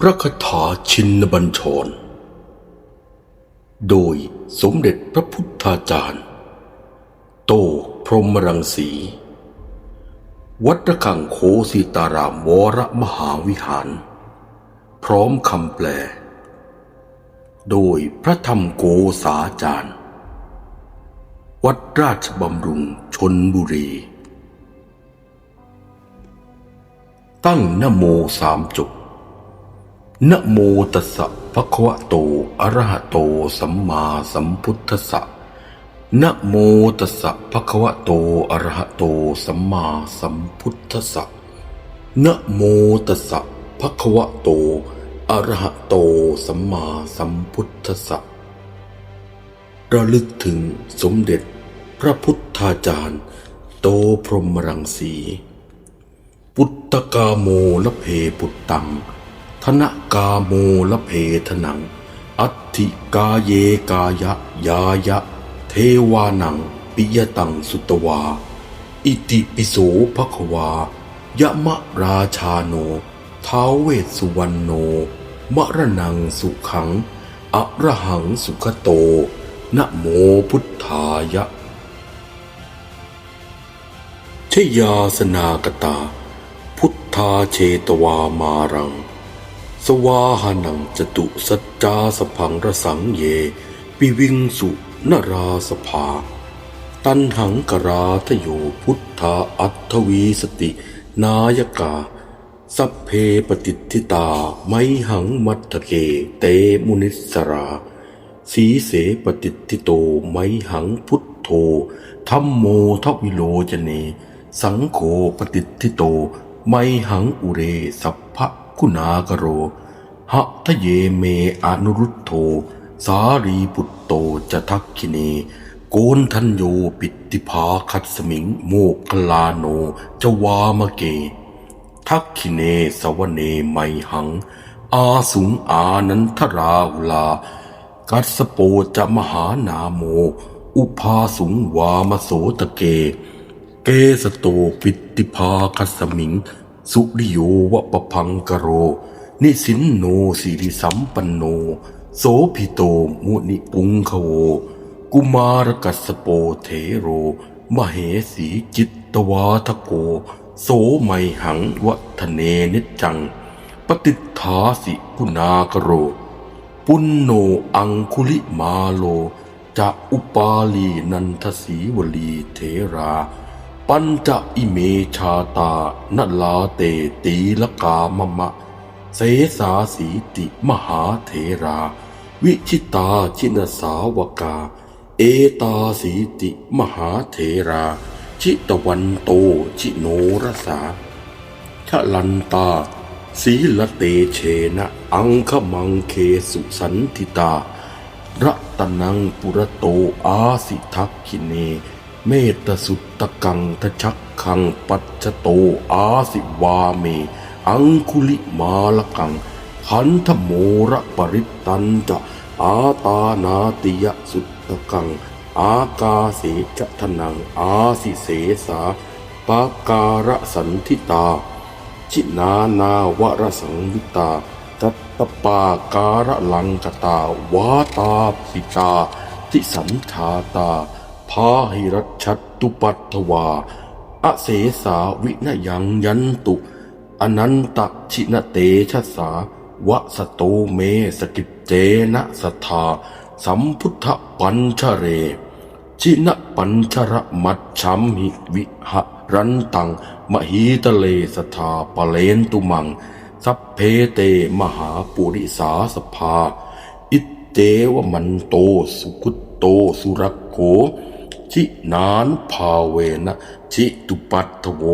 พระคาถาชินบัญชร โดยสมเด็จพระพุทธาจารย์ โตพรหมรังสี วัดระฆังโคสีตารามวรมหาวิหาร พร้อมคำแปล โดยพระธรรมโกษาจารย์ วัดราชบำรุงชนบุรี ตั้งนโมสามจบ นะโมตัสสะภะคะวะโต อะระหะโต สัมมาสัมพุทธัสสะนะโมตัสสะภะคะวะโต อะระหะโต สัมมาสัมพุทธัสสะนะโมตัสสะภะคะวะโต อะระหะโต สัมมาสัมพุทธัสสะระลึกถึงสมเด็จพระพุทธาจารย์ โตพรหมรังสี ปุตตกาโมละเพปุตตัง ธนกาโมละเพทนัง อัตถิกาเยกายะ ยายะ เทวานัง ปิยตังสุตวา อิติปิโสภควายะมะราชาโนท้าวเวสสุวรรณโน มรณังสุขังอะระหังสุขโต นะโมพุทธายะชยาสนากตา พุทธาเชตวามารัง สวาหานังจตุสัจจาสพังระสังเย ปิวิงสุนราสภา ตันหังกราทโยพุทธาอัตถวีสติ นายกา สัพเพปฏิทิตาไมหังมัตเก เตมุนิสราสีเสปฏิทิโตไมหังพุทโธธัมโมทวิโลจเน สังโฆปฏิทิโตไมหังอุเรสัพพะ คุณากโร หะทะเยเมอนุรุตโธ สารีปุตโตจะทักขิเนโกนทันโยปิติภาคัตสมิง โมกขลาโน จวามเก ทักขิเนสวเนไมหัง อาสุงอานันทราหุลา กัสโปจะมหานาโม อุภาสุงวามโสตะเก เกสโตปิติภาคัสสมิง สุริโยวะปะพังกโร นิสินโนสิริสัมปันโน โสพิโตมุนิปุงคโว กุมารกัสโปเถโร มเหสีจิตตวาทโก โสไมหังวัฒเนนิจัง ปฏิทธาสิกุณากโร ปุณโนอังคุลิมาโลจะอุปาลีนันทสีวลีเถรา ปัญจะอิเมชาตานลาเตตีลกามะมะ เสสาสีติมหาเถรา วิชิตาชินสาวกา เอตาสีติมหาเถรา ชิตวันโตชิโนรสาชะลันตา สีลเตเชนะอังคมังเคสุสันติตา รัตนังปุระโตอาสิทักขิเน เมตสุตตะกังทชักขังปัจจโตอาสิวาเม อังคุลิมาลกังขันธโมระปริตตันจะอาตานาติยสุตตะกัง อากาเสจะทนัง อาสิเสสาปาการะสันทิตา ชินานาวรสังยุตาตัตปาการะลังกตาวาตาปิตา ทิสันชาตา พาหิรัชัตตุปัตถวา อเสสาวินยังยันตุอนันตชินเตชะสาวะสโตเมสกิจเจนะสทธาสัมพุทธปัญชเร ชินปัญชระมัจฉัมหิวิหะรันตัง มหีตะเลสทาปะเลนตุมัง สัพเพเตมหาปุริสาสภา อิเตวมันโตสุกุตโตสุรโก ชินานภาเวนะชิตุปัตถโว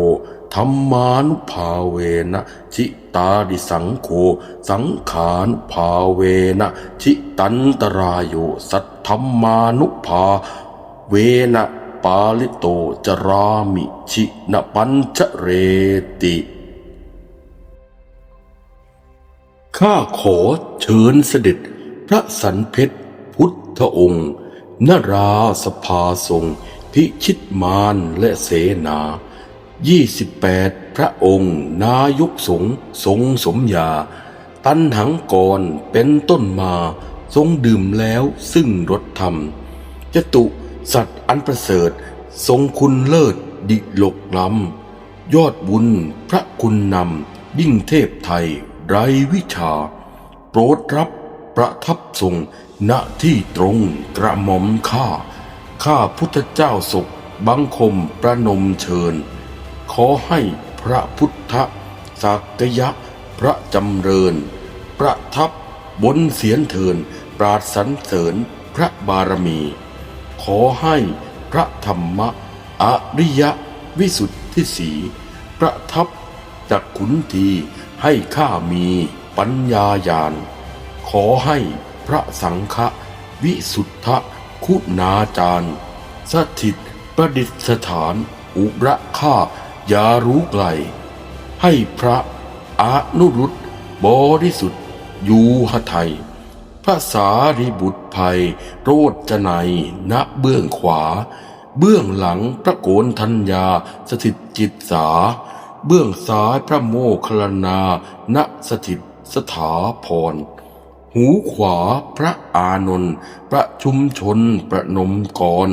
ธรรมานุภาเวนะชิตาดิสังโฆสังขานภาเวนะชิตันตรายโยสัทธรรมานุภาเวนะปาลิโตจรามิชินปัญชเรติข้าขอเชิญเสด็จพระสันเพชรพุทธองค์ นราสภาทรงพิชิตมารและเสนา28พระองค์ นายกสงฆ์ทรงสมยา ตันหังกรเป็นต้นมา ทรงดื่มแล้วซึ่งรสธรรมจตุสัตว์อันประเสริฐ ทรงคุณเลิศดิลกล้ำยอดบุญพระคุณนำยิ่งเทพไทย ไรวิชา โปรดรับประทับทรง ณที่ตรงกระหม่อมข้า ข้าพุทธเจ้าศกบังคมประนมเชิญ ขอให้พระพุทธสักยะพระจำเริญ ประทับบนเสียนเทินปราดสรรเสริญพระบารมี ขอให้พระธรรมะอริยวิสุทธิสีประทับจากขุนทีให้ข้ามีปัญญาญาณ ขอให้ ระสังฆวิสุทธคุณาจารย์ สถิตประดิษฐาน อุระข้ายารู้ไกล ให้พระอนุรุตบริสุทธิ์อยู่หไทยพระสารีบุตรภัย โรจนัยณเบื้องขวา เบื้องหลังพระโกนทัญญาสถิตจิตสา เบื้องซ้ายพระโมคคัลลานาณสถิตสถาพร หูขวาพระอานนท์ประชุมชนประนมกร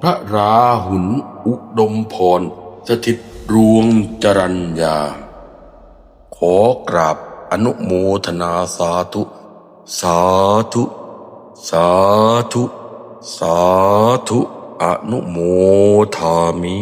พระราหุลอุดมพร สถิตรวงจรัญญา ขอกราบอนุโมทนาสาธุ สาธุ สาธุ สาธุ อนุโมทามิ